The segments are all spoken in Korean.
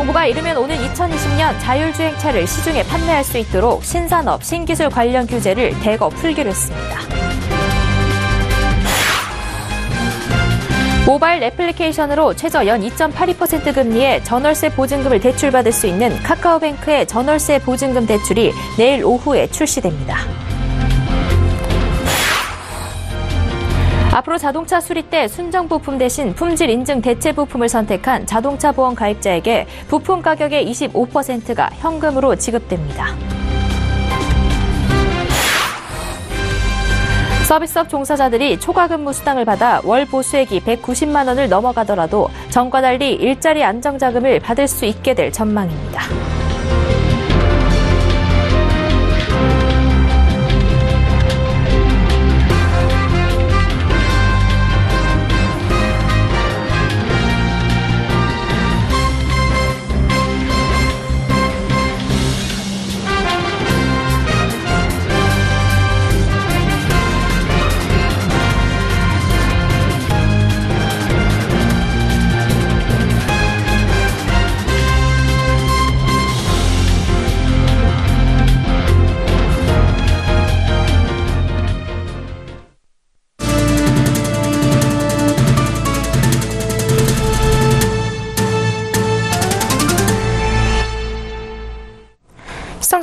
정부가 이르면 오는 2020년 자율주행차를 시중에 판매할 수 있도록 신산업, 신기술 관련 규제를 대거 풀기로 했습니다. 모바일 애플리케이션으로 최저 연 2.82% 금리의 전월세 보증금을 대출받을 수 있는 카카오뱅크의 전월세 보증금 대출이 내일 오후에 출시됩니다. 앞으로 자동차 수리 때 순정 부품 대신 품질 인증 대체 부품을 선택한 자동차 보험 가입자에게 부품 가격의 25%가 현금으로 지급됩니다. 서비스업 종사자들이 초과 근무 수당을 받아 월 보수액이 190만 원을 넘어가더라도 전과 달리 일자리 안정자금을 받을 수 있게 될 전망입니다.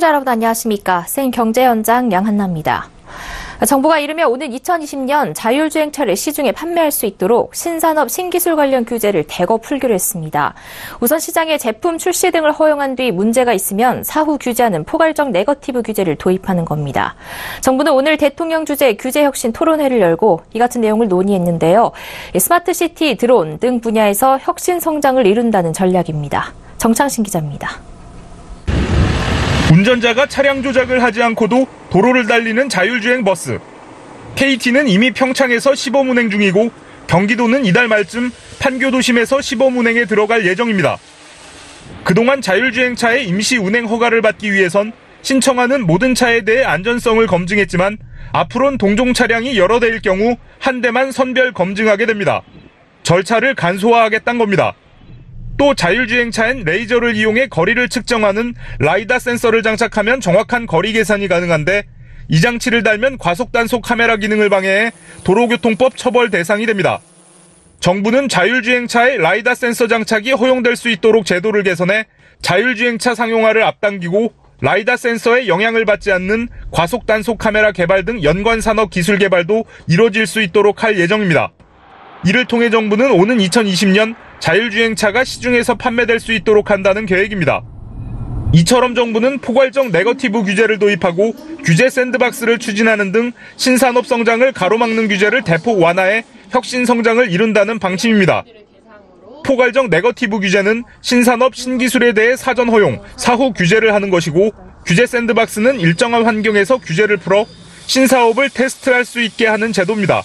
여러분 안녕하십니까. 생경제연장 양한나입니다. 정부가 이르면 오는 2020년 자율주행차를 시중에 판매할 수 있도록 신산업 신기술 관련 규제를 대거 풀기로 했습니다. 우선 시장에 제품 출시 등을 허용한 뒤 문제가 있으면 사후 규제하는 포괄적 네거티브 규제를 도입하는 겁니다. 정부는 오늘 대통령 주재 규제혁신 토론회를 열고 이 같은 내용을 논의했는데요. 스마트 시티, 드론 등 분야에서 혁신 성장을 이룬다는 전략입니다. 정창신 기자입니다. 운전자가 차량 조작을 하지 않고도 도로를 달리는 자율주행 버스. KT는 이미 평창에서 시범 운행 중이고 경기도는 이달 말쯤 판교도심에서 시범 운행에 들어갈 예정입니다. 그동안 자율주행차의 임시 운행 허가를 받기 위해선 신청하는 모든 차에 대해 안전성을 검증했지만 앞으론 동종 차량이 여러 대일 경우 한 대만 선별 검증하게 됩니다. 절차를 간소화하겠다는 겁니다. 또 자율주행차엔 레이저를 이용해 거리를 측정하는 라이다 센서를 장착하면 정확한 거리 계산이 가능한데 이 장치를 달면 과속 단속 카메라 기능을 방해해 도로교통법 처벌 대상이 됩니다. 정부는 자율주행차의 라이다 센서 장착이 허용될 수 있도록 제도를 개선해 자율주행차 상용화를 앞당기고 라이다 센서에 영향을 받지 않는 과속 단속 카메라 개발 등 연관 산업 기술 개발도 이뤄질 수 있도록 할 예정입니다. 이를 통해 정부는 오는 2020년 자율주행차가 시중에서 판매될 수 있도록 한다는 계획입니다. 이처럼 정부는 포괄적 네거티브 규제를 도입하고 규제 샌드박스를 추진하는 등 신산업 성장을 가로막는 규제를 대폭 완화해 혁신 성장을 이룬다는 방침입니다. 포괄적 네거티브 규제는 신산업 신기술에 대해 사전 허용, 사후 규제를 하는 것이고 규제 샌드박스는 일정한 환경에서 규제를 풀어 신사업을 테스트할 수 있게 하는 제도입니다.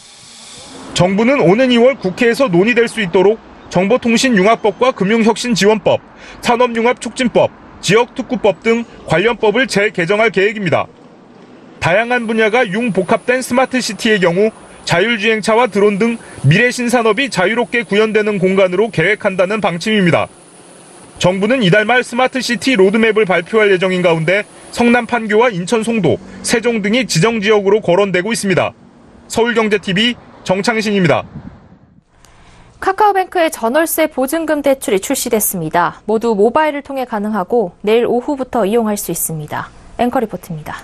정부는 오는 2월 국회에서 논의될 수 있도록 정보통신융합법과 금융혁신지원법, 산업융합촉진법, 지역특구법 등 관련법을 재개정할 계획입니다. 다양한 분야가 융복합된 스마트시티의 경우 자율주행차와 드론 등 미래 신산업이 자유롭게 구현되는 공간으로 계획한다는 방침입니다. 정부는 이달 말 스마트시티 로드맵을 발표할 예정인 가운데 성남 판교와 인천 송도, 세종 등이 지정 지역으로 거론되고 있습니다. 서울경제TV 정창신입니다. 카카오뱅크의 전월세 보증금 대출이 출시됐습니다. 모두 모바일을 통해 가능하고 내일 오후부터 이용할 수 있습니다. 앵커 리포트입니다.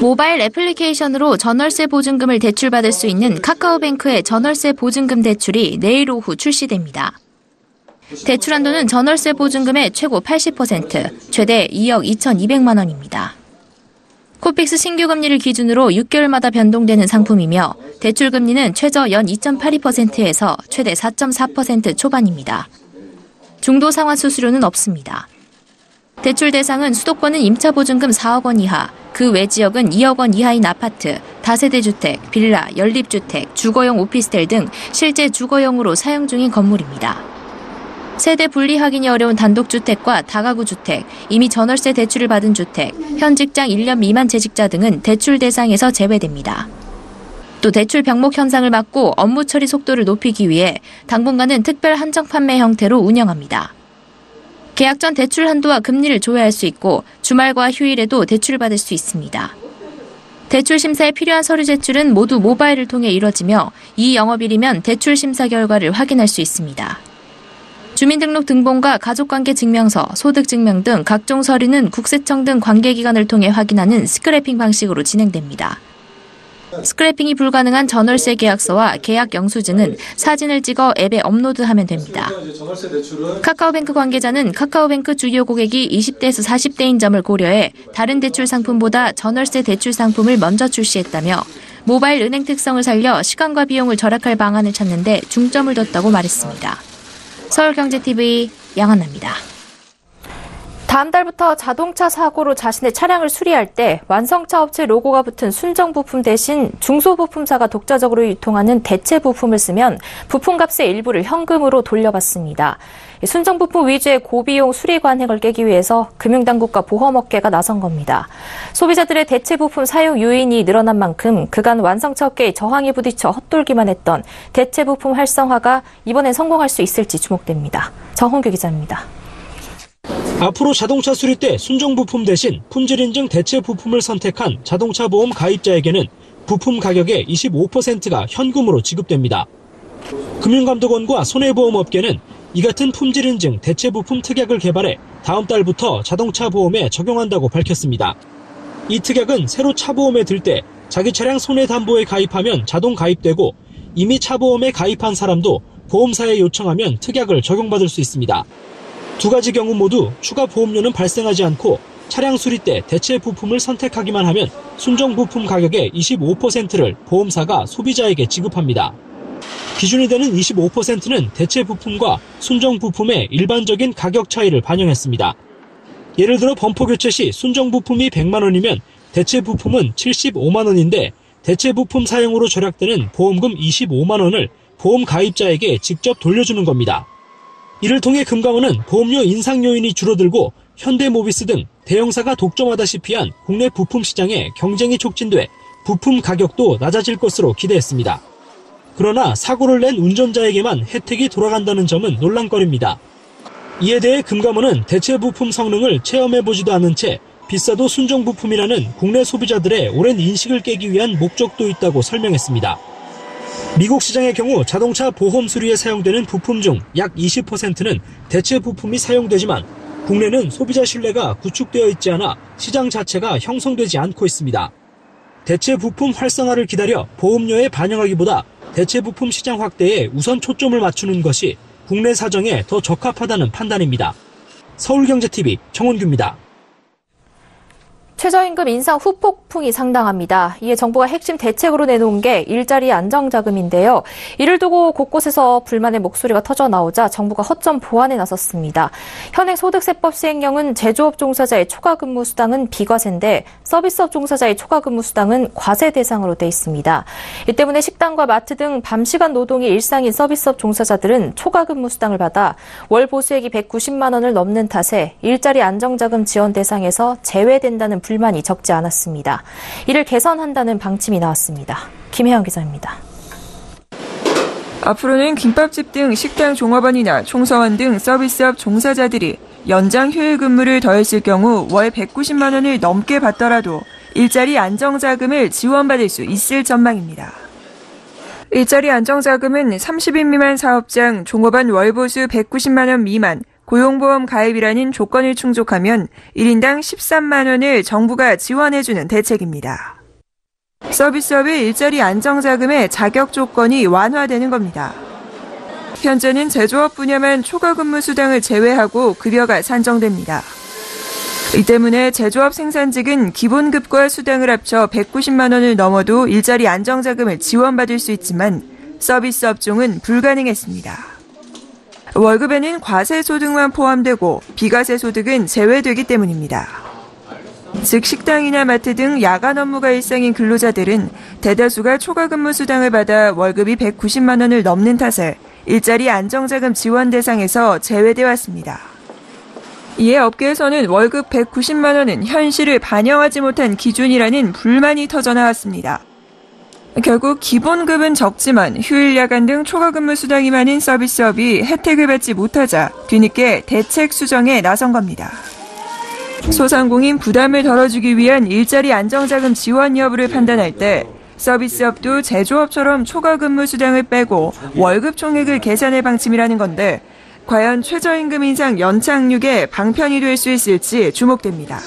모바일 애플리케이션으로 전월세 보증금을 대출받을 수 있는 카카오뱅크의 전월세 보증금 대출이 내일 오후 출시됩니다. 대출 한도는 전월세 보증금의 최고 80%, 최대 2억 2,200만 원입니다. 코픽스 신규 금리를 기준으로 6개월마다 변동되는 상품이며 대출 금리는 최저 연 2.82%에서 최대 4.4% 초반입니다. 중도 상환 수수료는 없습니다. 대출 대상은 수도권은 임차 보증금 4억 원 이하, 그 외 지역은 2억 원 이하인 아파트, 다세대 주택, 빌라, 연립 주택, 주거용 오피스텔 등 실제 주거용으로 사용 중인 건물입니다. 세대 분리 확인이 어려운 단독주택과 다가구 주택, 이미 전월세 대출을 받은 주택, 현 직장 1년 미만 재직자 등은 대출 대상에서 제외됩니다. 또 대출 병목 현상을 막고 업무 처리 속도를 높이기 위해 당분간은 특별 한정 판매 형태로 운영합니다. 계약 전 대출 한도와 금리를 조회할 수 있고 주말과 휴일에도 대출받을 수 있습니다. 대출 심사에 필요한 서류 제출은 모두 모바일을 통해 이뤄지며 이 영업일이면 대출 심사 결과를 확인할 수 있습니다. 주민등록 등본과 가족관계 증명서, 소득증명 등 각종 서류는 국세청 등 관계기관을 통해 확인하는 스크래핑 방식으로 진행됩니다. 스크래핑이 불가능한 전월세 계약서와 계약 영수증은 사진을 찍어 앱에 업로드하면 됩니다. 카카오뱅크 관계자는 카카오뱅크 주요 고객이 20대에서 40대인 점을 고려해 다른 대출 상품보다 전월세 대출 상품을 먼저 출시했다며 모바일 은행 특성을 살려 시간과 비용을 절약할 방안을 찾는 데 중점을 뒀다고 말했습니다. 서울경제TV 양한나입니다. 다음 달부터 자동차 사고로 자신의 차량을 수리할 때 완성차 업체 로고가 붙은 순정 부품 대신 중소 부품사가 독자적으로 유통하는 대체 부품을 쓰면 부품값의 일부를 현금으로 돌려받습니다. 순정 부품 위주의 고비용 수리 관행을 깨기 위해서 금융당국과 보험업계가 나선 겁니다. 소비자들의 대체 부품 사용 요인이 늘어난 만큼 그간 완성차 업계의 저항에 부딪혀 헛돌기만 했던 대체 부품 활성화가 이번엔 성공할 수 있을지 주목됩니다. 정홍규 기자입니다. 앞으로 자동차 수리 때 순정 부품 대신 품질 인증 대체 부품을 선택한 자동차 보험 가입자에게는 부품 가격의 25%가 현금으로 지급됩니다. 금융감독원과 손해보험업계는 이 같은 품질 인증 대체 부품 특약을 개발해 다음 달부터 자동차 보험에 적용한다고 밝혔습니다. 이 특약은 새로 차 보험에 들 때 자기 차량 손해담보에 가입하면 자동 가입되고 이미 차 보험에 가입한 사람도 보험사에 요청하면 특약을 적용받을 수 있습니다. 두 가지 경우 모두 추가 보험료는 발생하지 않고 차량 수리 때 대체 부품을 선택하기만 하면 순정 부품 가격의 25%를 보험사가 소비자에게 지급합니다. 기준이 되는 25%는 대체 부품과 순정 부품의 일반적인 가격 차이를 반영했습니다. 예를 들어 범퍼 교체 시 순정 부품이 100만 원이면 대체 부품은 75만 원인데 대체 부품 사용으로 절약되는 보험금 25만 원을 보험 가입자에게 직접 돌려주는 겁니다. 이를 통해 금감원은 보험료 인상 요인이 줄어들고 현대모비스 등 대형사가 독점하다시피 한 국내 부품 시장에 경쟁이 촉진돼 부품 가격도 낮아질 것으로 기대했습니다. 그러나 사고를 낸 운전자에게만 혜택이 돌아간다는 점은 논란거리입니다. 이에 대해 금감원은 대체 부품 성능을 체험해보지도 않은 채 비싸도 순정 부품이라는 국내 소비자들의 오랜 인식을 깨기 위한 목적도 있다고 설명했습니다. 미국 시장의 경우 자동차 보험 수리에 사용되는 부품 중 약 20%는 대체 부품이 사용되지만 국내는 소비자 신뢰가 구축되어 있지 않아 시장 자체가 형성되지 않고 있습니다. 대체 부품 활성화를 기다려 보험료에 반영하기보다 대체 부품 시장 확대에 우선 초점을 맞추는 것이 국내 사정에 더 적합하다는 판단입니다. 서울경제TV 정원규입니다. 최저임금 인상 후폭풍이 상당합니다. 이에 정부가 핵심 대책으로 내놓은 게 일자리 안정자금인데요. 이를 두고 곳곳에서 불만의 목소리가 터져 나오자 정부가 허점 보완에 나섰습니다. 현행 소득세법 시행령은 제조업 종사자의 초과근무 수당은 비과세인데 서비스업 종사자의 초과근무 수당은 과세 대상으로 돼 있습니다. 이 때문에 식당과 마트 등 밤시간 노동이 일상인 서비스업 종사자들은 초과근무 수당을 받아 월 보수액이 190만 원을 넘는 탓에 일자리 안정자금 지원 대상에서 제외된다는 불만이 적지 않았습니다. 이를 개선한다는 방침이 나왔습니다. 김혜영 기자입니다. 앞으로는 김밥집 등 식당 종업원이나 총사원 등 서비스업 종사자들이 연장 휴일 근무를 더했을 경우 월 190만 원을 넘게 받더라도 일자리 안정자금을 지원받을 수 있을 전망입니다. 일자리 안정자금은 30인 미만 사업장 종업원 월보수 190만 원 미만, 고용보험 가입이라는 조건을 충족하면 1인당 13만 원을 정부가 지원해주는 대책입니다. 서비스업의 일자리 안정자금의 자격 조건이 완화되는 겁니다. 현재는 제조업 분야만 초과 근무 수당을 제외하고 급여가 산정됩니다. 이 때문에 제조업 생산직은 기본급과 수당을 합쳐 190만 원을 넘어도 일자리 안정자금을 지원받을 수 있지만 서비스 업종은 불가능했습니다. 월급에는 과세 소득만 포함되고 비과세 소득은 제외되기 때문입니다. 즉 식당이나 마트 등 야간 업무가 일상인 근로자들은 대다수가 초과 근무 수당을 받아 월급이 190만 원을 넘는 탓에 일자리 안정자금 지원 대상에서 제외돼 왔습니다. 이에 업계에서는 월급 190만 원은 현실을 반영하지 못한 기준이라는 불만이 터져 나왔습니다. 결국 기본급은 적지만 휴일 야간 등 초과 근무 수당이 많은 서비스업이 혜택을 받지 못하자 뒤늦게 대책 수정에 나선 겁니다. 소상공인 부담을 덜어주기 위한 일자리 안정자금 지원 여부를 판단할 때 서비스업도 제조업처럼 초과 근무 수당을 빼고 월급 총액을 계산할 방침이라는 건데 과연 최저임금 인상 연착륙의 방편이 될 수 있을지 주목됩니다.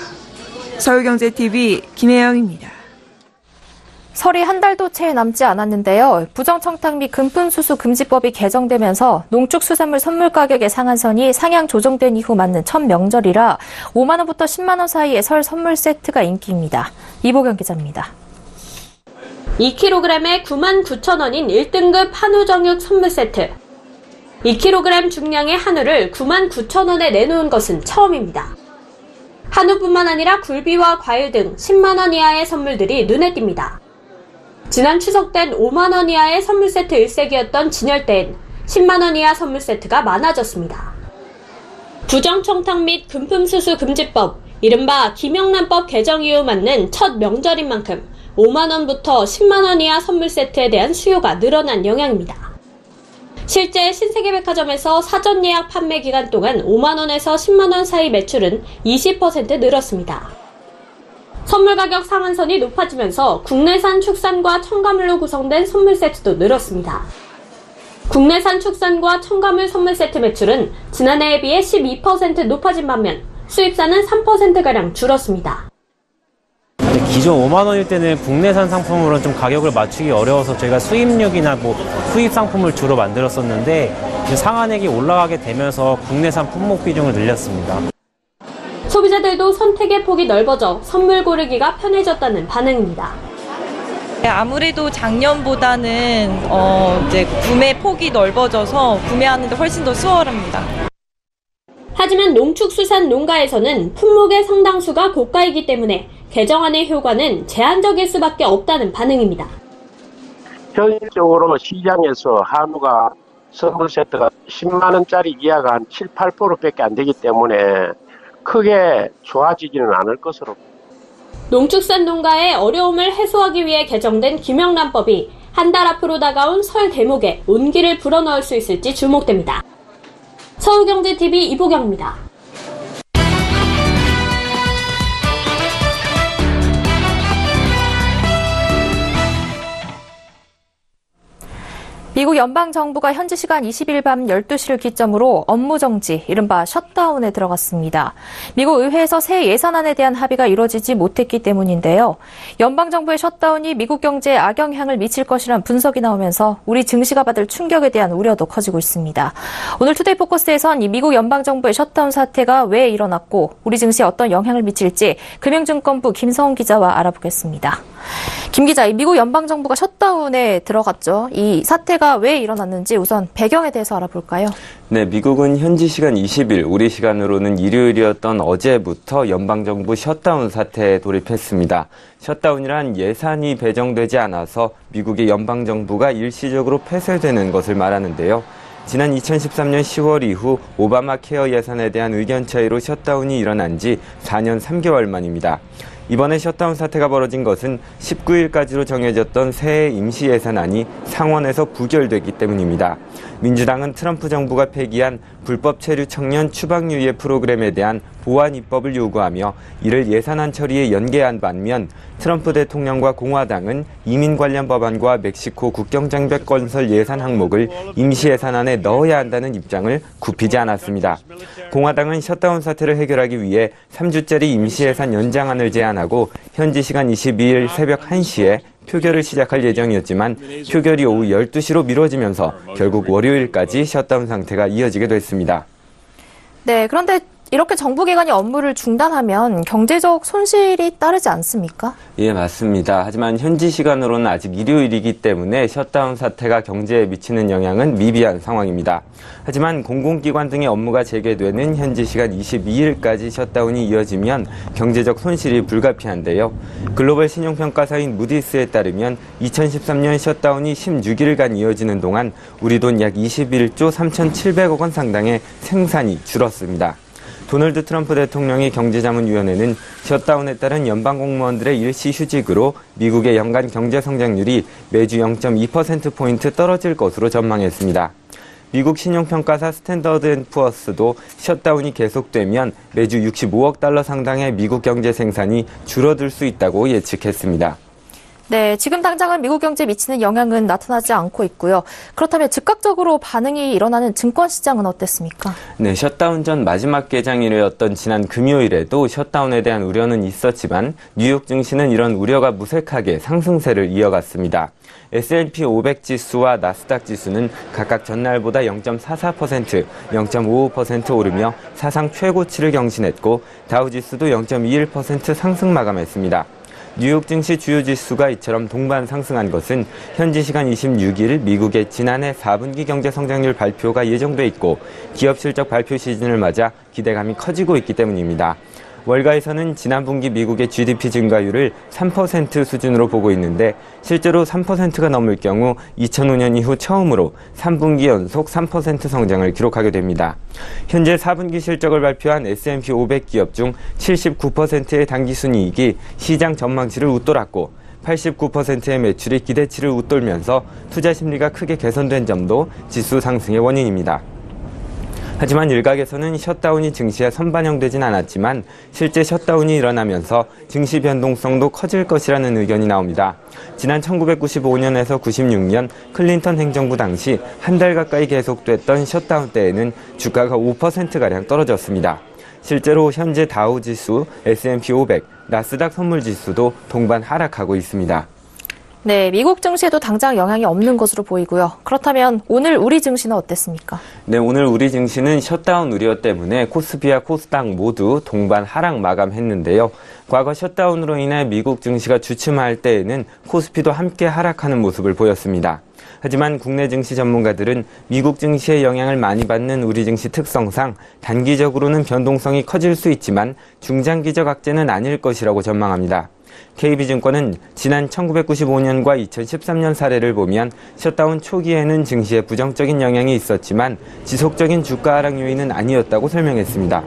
서울경제TV 김혜영입니다. 설이 한 달도 채 남지 않았는데요. 부정청탁 및 금품수수 금지법이 개정되면서 농축수산물 선물 가격의 상한선이 상향 조정된 이후 맞는 첫 명절이라 5만 원부터 10만 원 사이의 설 선물 세트가 인기입니다. 이보경 기자입니다. 2kg에 99,000원인 1등급 한우 정육 선물 세트. 2kg 중량의 한우를 99,000원에 내놓은 것은 처음입니다. 한우뿐만 아니라 굴비와 과일 등 10만 원 이하의 선물들이 눈에 띕니다. 지난 추석 땐 5만원 이하의 선물 세트 일색이었던 진열 때엔 10만원 이하 선물 세트가 많아졌습니다. 부정청탁 및 금품수수 금지법, 이른바 김영란법 개정 이후 맞는 첫 명절인 만큼 5만원부터 10만원 이하 선물 세트에 대한 수요가 늘어난 영향입니다. 실제 신세계백화점에서 사전 예약 판매 기간 동안 5만원에서 10만원 사이 매출은 20% 늘었습니다. 선물 가격 상한선이 높아지면서 국내산 축산과 첨가물로 구성된 선물 세트도 늘었습니다. 국내산 축산과 첨가물 선물 세트 매출은 지난해에 비해 12% 높아진 반면 수입산은 3%가량 줄었습니다. 기존 5만 원일 때는 국내산 상품으로는 좀 가격을 맞추기 어려워서 저희가 수입육이나 뭐 수입 상품을 주로 만들었었는데 상한액이 올라가게 되면서 국내산 품목 비중을 늘렸습니다. 소비자들도 선택의 폭이 넓어져 선물 고르기가 편해졌다는 반응입니다. 네, 아무래도 작년보다는 어, 이제 구매 폭이 넓어져서 구매하는데 훨씬 더 수월합니다. 하지만 농축수산 농가에서는 품목의 상당수가 고가이기 때문에 개정안의 효과는 제한적일 수밖에 없다는 반응입니다. 현실적으로 시장에서 한우가 선물 세트가 10만 원짜리 이하가 한 7, 8%밖에 안 되기 때문에 크게 좋아지지는 않을 것으로 농축산 농가의 어려움을 해소하기 위해 개정된 김영란법이 한 달 앞으로 다가온 설 대목에 온기를 불어넣을 수 있을지 주목됩니다. 서울경제TV 이보경입니다. 미국 연방정부가 현지 시간 20일 밤 12시를 기점으로 업무 정지, 이른바 셧다운에 들어갔습니다. 미국 의회에서 새 예산안에 대한 합의가 이루어지지 못했기 때문인데요. 연방정부의 셧다운이 미국 경제에 악영향을 미칠 것이란 분석이 나오면서 우리 증시가 받을 충격에 대한 우려도 커지고 있습니다. 오늘 투데이 포커스에선 이 미국 연방정부의 셧다운 사태가 왜 일어났고 우리 증시에 어떤 영향을 미칠지 금융증권부 김성훈 기자와 알아보겠습니다. 김 기자, 이 미국 연방정부가 셧다운에 들어갔죠. 이왜 일어났는지 우선 배경에 대해서 알아볼까요? 네, 미국은 현지 시간 20일, 우리 시간으로는 일요일이었던 어제부터 연방정부 셧다운 사태에 돌입했습니다. 셧다운이란 예산이 배정되지 않아서 미국의 연방정부가 일시적으로 폐쇄되는 것을 말하는데요. 지난 2013년 10월 이후 오바마 케어 예산에 대한 의견 차이로 셧다운이 일어난 지 4년 3개월 만입니다. 이번에 셧다운 사태가 벌어진 것은 19일까지로 정해졌던 새해 임시 예산안이 상원에서 부결됐기 때문입니다. 민주당은 트럼프 정부가 폐기한 불법 체류 청년 추방 유예 프로그램에 대한 보완 입법을 요구하며 이를 예산안 처리에 연계한 반면 트럼프 대통령과 공화당은 이민 관련 법안과 멕시코 국경 장벽 건설 예산 항목을 임시 예산안에 넣어야 한다는 입장을 굽히지 않았습니다. 공화당은 셧다운 사태를 해결하기 위해 3주짜리 임시 예산 연장안을 제안 하고 현지 시간 22일 새벽 1시에 표결을 시작할 예정이었지만 표결이 오후 12시로 미뤄지면서 결국 월요일까지 셧다운 상태가 이어지게 됐습니다. 네, 그런데 이렇게 정부기관이 업무를 중단하면 경제적 손실이 따르지 않습니까? 예, 맞습니다. 하지만 현지 시간으로는 아직 일요일이기 때문에 셧다운 사태가 경제에 미치는 영향은 미비한 상황입니다. 하지만 공공기관 등의 업무가 재개되는 현지 시간 22일까지 셧다운이 이어지면 경제적 손실이 불가피한데요. 글로벌 신용평가사인 무디스에 따르면 2013년 셧다운이 16일간 이어지는 동안 우리 돈 약 21조 3,700억 원 상당의 생산이 줄었습니다. 도널드 트럼프 대통령의 경제자문위원회는 셧다운에 따른 연방 공무원들의 일시 휴직으로 미국의 연간 경제 성장률이 매주 0.2%포인트 떨어질 것으로 전망했습니다. 미국 신용평가사 스탠더드 앤 푸어스도 셧다운이 계속되면 매주 65억 달러 상당의 미국 경제 생산이 줄어들 수 있다고 예측했습니다. 네, 지금 당장은 미국 경제에 미치는 영향은 나타나지 않고 있고요. 그렇다면 즉각적으로 반응이 일어나는 증권 시장은 어땠습니까? 네, 셧다운 전 마지막 개장일이었던 지난 금요일에도 셧다운에 대한 우려는 있었지만 뉴욕 증시는 이런 우려가 무색하게 상승세를 이어갔습니다. S&P 500 지수와 나스닥 지수는 각각 전날보다 0.44%, 0.55% 오르며 사상 최고치를 경신했고 다우 지수도 0.21% 상승 마감했습니다. 뉴욕 증시 주요 지수가 이처럼 동반 상승한 것은 현지 시간 26일 미국의 지난해 4분기 경제 성장률 발표가 예정돼 있고 기업 실적 발표 시즌을 맞아 기대감이 커지고 있기 때문입니다. 월가에서는 지난 분기 미국의 GDP 증가율을 3% 수준으로 보고 있는데 실제로 3%가 넘을 경우 2005년 이후 처음으로 3분기 연속 3% 성장을 기록하게 됩니다. 현재 4분기 실적을 발표한 S&P 500 기업 중 79%의 당기순이익이 시장 전망치를 웃돌았고 89%의 매출이 기대치를 웃돌면서 투자 심리가 크게 개선된 점도 지수 상승의 원인입니다. 하지만 일각에서는 셧다운이 증시에 선반영되진 않았지만 실제 셧다운이 일어나면서 증시 변동성도 커질 것이라는 의견이 나옵니다. 지난 1995년에서 96년 클린턴 행정부 당시 한 달 가까이 계속됐던 셧다운 때에는 주가가 5%가량 떨어졌습니다. 실제로 현재 다우 지수, S&P 500, 나스닥 선물 지수도 동반 하락하고 있습니다. 네, 미국 증시에도 당장 영향이 없는 것으로 보이고요. 그렇다면 오늘 우리 증시는 어땠습니까? 네, 오늘 우리 증시는 셧다운 우려 때문에 코스피와 코스닥 모두 동반 하락 마감했는데요. 과거 셧다운으로 인해 미국 증시가 주춤할 때에는 코스피도 함께 하락하는 모습을 보였습니다. 하지만 국내 증시 전문가들은 미국 증시의 영향을 많이 받는 우리 증시 특성상 단기적으로는 변동성이 커질 수 있지만 중장기적 악재는 아닐 것이라고 전망합니다. KB증권은 지난 1995년과 2013년 사례를 보면 셧다운 초기에는 증시에 부정적인 영향이 있었지만 지속적인 주가 하락 요인은 아니었다고 설명했습니다.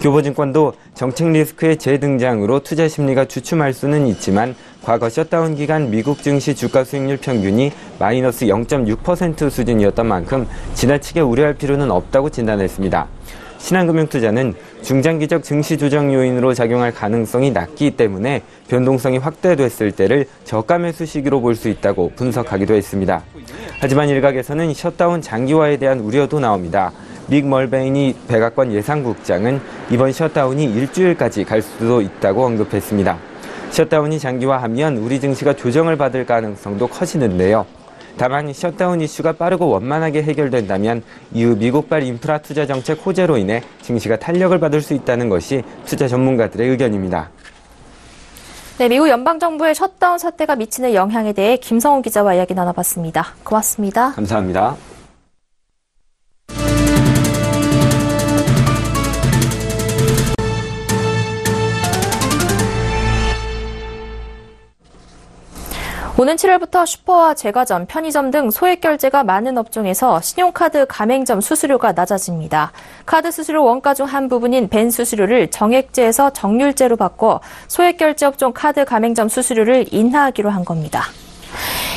교보증권도 정책 리스크의 재등장으로 투자 심리가 주춤할 수는 있지만 과거 셧다운 기간 미국 증시 주가 수익률 평균이 마이너스 0.6% 수준이었던 만큼 지나치게 우려할 필요는 없다고 진단했습니다. 신한금융투자는 중장기적 증시 조정 요인으로 작용할 가능성이 낮기 때문에 변동성이 확대됐을 때를 저가 매수 시기로 볼 수 있다고 분석하기도 했습니다. 하지만 일각에서는 셧다운 장기화에 대한 우려도 나옵니다. 믹 멀베인이 백악관 예상국장은 이번 셧다운이 일주일까지 갈 수도 있다고 언급했습니다. 셧다운이 장기화하면 우리 증시가 조정을 받을 가능성도 커지는데요. 다만 셧다운 이슈가 빠르고 원만하게 해결된다면 이후 미국발 인프라 투자 정책 호재로 인해 증시가 탄력을 받을 수 있다는 것이 투자 전문가들의 의견입니다. 네, 미국 연방정부의 셧다운 사태가 미치는 영향에 대해 김성훈 기자와 이야기 나눠봤습니다. 고맙습니다. 감사합니다. 오는 7월부터 슈퍼와 제과점, 편의점 등 소액 결제가 많은 업종에서 신용카드 가맹점 수수료가 낮아집니다. 카드 수수료 원가 중 한 부분인 벤 수수료를 정액제에서 정률제로 바꿔 소액 결제 업종 카드 가맹점 수수료를 인하하기로 한 겁니다.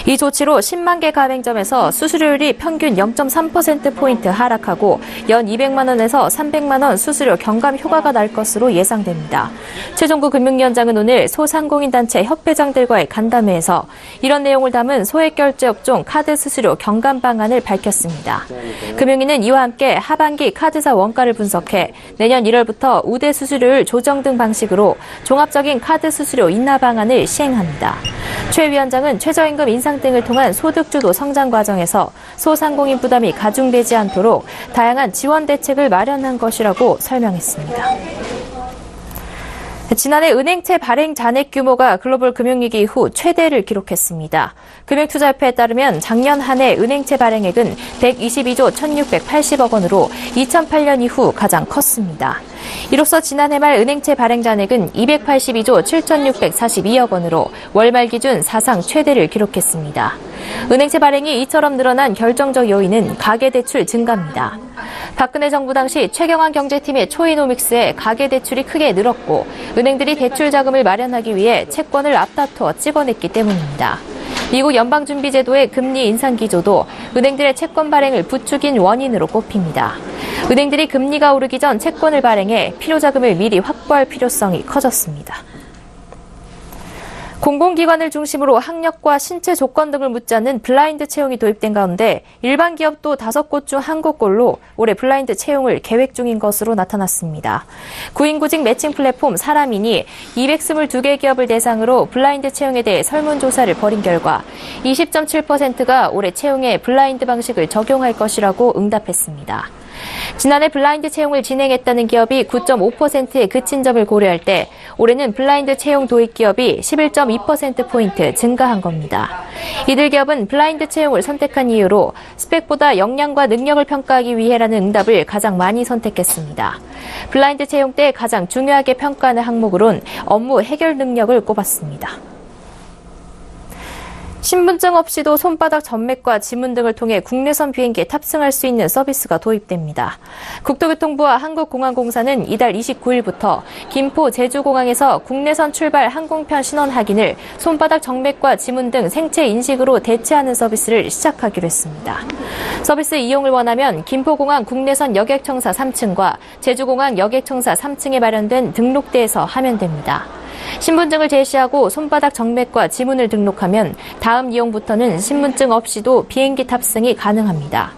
이 조치로 10만 개 가맹점에서 수수료율이 평균 0.3%포인트 하락하고 연 200만 원에서 300만 원 수수료 경감 효과가 날 것으로 예상됩니다. 최종구 금융위원장은 오늘 소상공인단체 협회장들과의 간담회에서 이런 내용을 담은 소액결제 업종 카드 수수료 경감 방안을 밝혔습니다. 금융위는 이와 함께 하반기 카드사 원가를 분석해 내년 1월부터 우대 수수료율 조정 등 방식으로 종합적인 카드 수수료 인하 방안을 시행합니다. 최 위원장은 최저임금 인상 등을 통한 소득주도 성장 과정에서 소상공인 부담이 가중되지 않도록 다양한 지원 대책을 마련한 것이라고 설명했습니다. 지난해 은행채 발행 잔액 규모가 글로벌 금융위기 이후 최대를 기록했습니다. 금융투자협회에 따르면 작년 한 해 은행채 발행액은 122조 1680억 원으로 2008년 이후 가장 컸습니다. 이로써 지난해 말 은행채 발행 잔액은 282조 7,642억 원으로 월말 기준 사상 최대를 기록했습니다. 은행채 발행이 이처럼 늘어난 결정적 요인은 가계대출 증가입니다. 박근혜 정부 당시 최경환 경제팀의 초이노믹스에 가계대출이 크게 늘었고 은행들이 대출 자금을 마련하기 위해 채권을 앞다투어 찍어냈기 때문입니다. 미국 연방준비제도의 금리 인상 기조도 은행들의 채권 발행을 부추긴 원인으로 꼽힙니다. 은행들이 금리가 오르기 전 채권을 발행해 필요자금을 미리 확보할 필요성이 커졌습니다. 공공기관을 중심으로 학력과 신체 조건 등을 묻지 않는 블라인드 채용이 도입된 가운데 일반 기업도 다섯 곳 중 한 곳꼴로 올해 블라인드 채용을 계획 중인 것으로 나타났습니다. 구인구직 매칭 플랫폼 사람인이 222개 기업을 대상으로 블라인드 채용에 대해 설문조사를 벌인 결과 20.7%가 올해 채용에 블라인드 방식을 적용할 것이라고 응답했습니다. 지난해 블라인드 채용을 진행했다는 기업이 9.5%에 그친 점을 고려할 때 올해는 블라인드 채용 도입 기업이 11.2%포인트 증가한 겁니다. 이들 기업은 블라인드 채용을 선택한 이유로 스펙보다 역량과 능력을 평가하기 위해라는 응답을 가장 많이 선택했습니다. 블라인드 채용 때 가장 중요하게 평가하는 항목으론 업무 해결 능력을 꼽았습니다. 신분증 없이도 손바닥 전맥과 지문 등을 통해 국내선 비행기에 탑승할 수 있는 서비스가 도입됩니다. 국토교통부와 한국공항공사는 이달 29일부터 김포 제주공항에서 국내선 출발 항공편 신원 확인을 손바닥 정맥과 지문 등 생체 인식으로 대체하는 서비스를 시작하기로 했습니다. 서비스 이용을 원하면 김포공항 국내선 여객청사 3층과 제주공항 여객청사 3층에 마련된 등록대에서 하면 됩니다. 신분증을 제시하고 손바닥 정맥과 지문을 등록하면 다음 이용부터는 신분증 없이도 비행기 탑승이 가능합니다.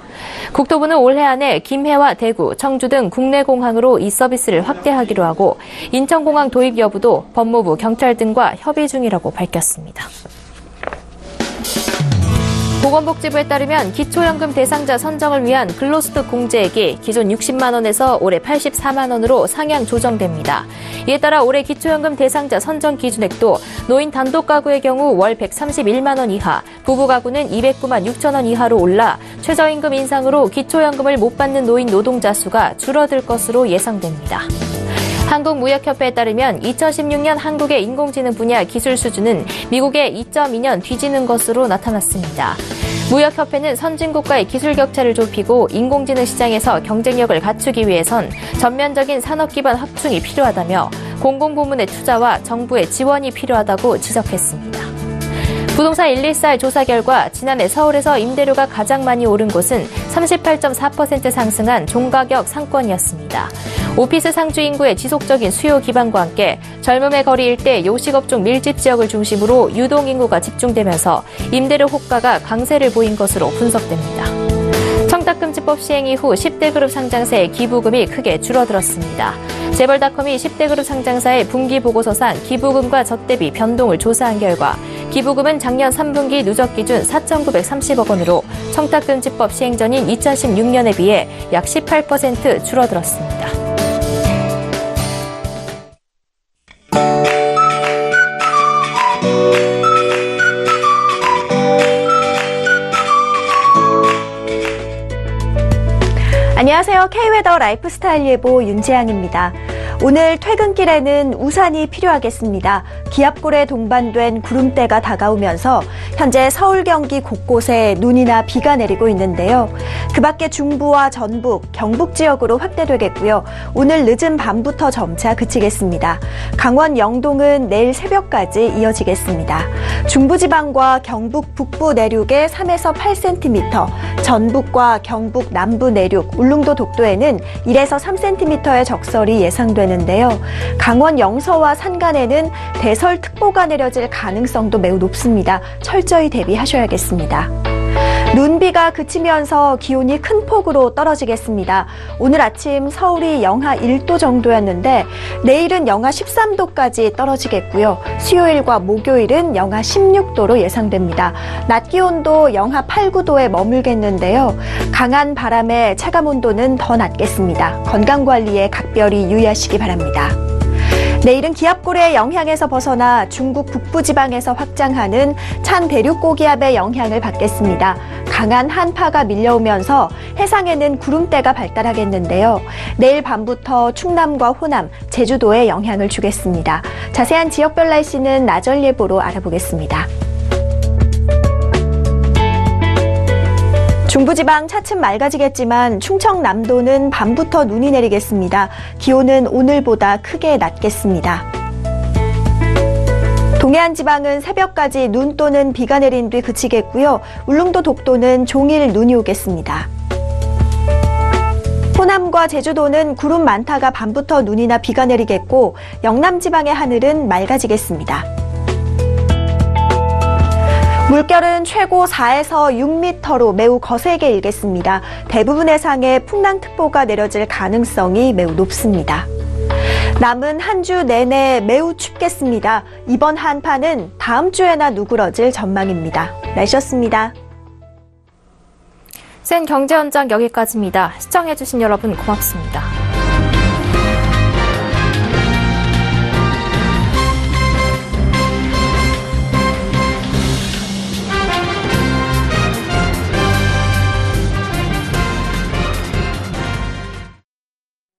국토부는 올해 안에 김해와 대구, 청주 등 국내 공항으로 이 서비스를 확대하기로 하고 인천공항 도입 여부도 법무부, 경찰 등과 협의 중이라고 밝혔습니다. 보건복지부에 따르면 기초연금 대상자 선정을 위한 근로소득 공제액이 기존 60만 원에서 올해 84만 원으로 상향 조정됩니다. 이에 따라 올해 기초연금 대상자 선정 기준액도 노인 단독 가구의 경우 월 131만 원 이하, 부부 가구는 209만 6천 원 이하로 올라 최저임금 인상으로 기초연금을 못 받는 노인 노동자 수가 줄어들 것으로 예상됩니다. 한국무역협회에 따르면 2016년 한국의 인공지능 분야 기술 수준은 미국의 2.2년 뒤지는 것으로 나타났습니다. 무역협회는 선진국과의 기술 격차를 좁히고 인공지능 시장에서 경쟁력을 갖추기 위해선 전면적인 산업 기반 확충이 필요하다며 공공부문의 투자와 정부의 지원이 필요하다고 지적했습니다. 부동산 114의 조사 결과 지난해 서울에서 임대료가 가장 많이 오른 곳은 38.4% 상승한 종가격 상권이었습니다. 오피스 상주 인구의 지속적인 수요 기반과 함께 젊음의 거리 일대 요식업종 밀집 지역을 중심으로 유동 인구가 집중되면서 임대료 호가가 강세를 보인 것으로 분석됩니다. 청탁금지법 시행 이후 10대 그룹 상장사의 기부금이 크게 줄어들었습니다. 재벌닷컴이 10대 그룹 상장사의 분기 보고서상 기부금과 젖대비 변동을 조사한 결과 기부금은 작년 3분기 누적 기준 4,930억 원으로 청탁금지법 시행 전인 2016년에 비해 약 18% 줄어들었습니다. 안녕하세요. K웨더 라이프스타일 예보 윤재양입니다. 오늘 퇴근길에는 우산이 필요하겠습니다. 기압골에 동반된 구름대가 다가오면서 현재 서울 경기 곳곳에 눈이나 비가 내리고 있는데요. 그 밖에 중부와 전북, 경북 지역으로 확대되겠고요. 오늘 늦은 밤부터 점차 그치겠습니다. 강원 영동은 내일 새벽까지 이어지겠습니다. 중부지방과 경북 북부 내륙에 3에서 8cm, 전북과 경북 남부 내륙, 울릉도 독도에는 1에서 3cm의 적설이 예상 되는데요. 강원 영서와 산간에는 대설특보가 내려질 가능성도 매우 높습니다. 철저히 대비하셔야겠습니다. 눈비가 그치면서 기온이 큰 폭으로 떨어지겠습니다. 오늘 아침 서울이 영하 1도 정도였는데 내일은 영하 13도까지 떨어지겠고요. 수요일과 목요일은 영하 16도로 예상됩니다. 낮 기온도 영하 8, 9도에 머물겠는데요. 강한 바람에 체감 온도는 더 낮겠습니다. 건강 관리에 각별히 유의하시기 바랍니다. 내일은 기압골의 영향에서 벗어나 중국 북부 지방에서 확장하는 찬 대륙 고기압의 영향을 받겠습니다. 강한 한파가 밀려오면서 해상에는 구름대가 발달하겠는데요. 내일 밤부터 충남과 호남, 제주도에 영향을 주겠습니다. 자세한 지역별 날씨는 나절 예보로 알아보겠습니다. 중부지방 차츰 맑아지겠지만 충청남도는 밤부터 눈이 내리겠습니다. 기온은 오늘보다 크게 낮겠습니다. 동해안 지방은 새벽까지 눈 또는 비가 내린 뒤 그치겠고요. 울릉도 독도는 종일 눈이 오겠습니다. 호남과 제주도는 구름 많다가 밤부터 눈이나 비가 내리겠고 영남 지방의 하늘은 맑아지겠습니다. 물결은 최고 4에서 6m로 매우 거세게 일겠습니다. 대부분 해상에 풍랑특보가 내려질 가능성이 매우 높습니다. 남은 한 주 내내 매우 춥겠습니다. 이번 한파는 다음 주에나 누그러질 전망입니다. 날씨였습니다. 센 경제 현장 여기까지입니다. 시청해주신 여러분 고맙습니다.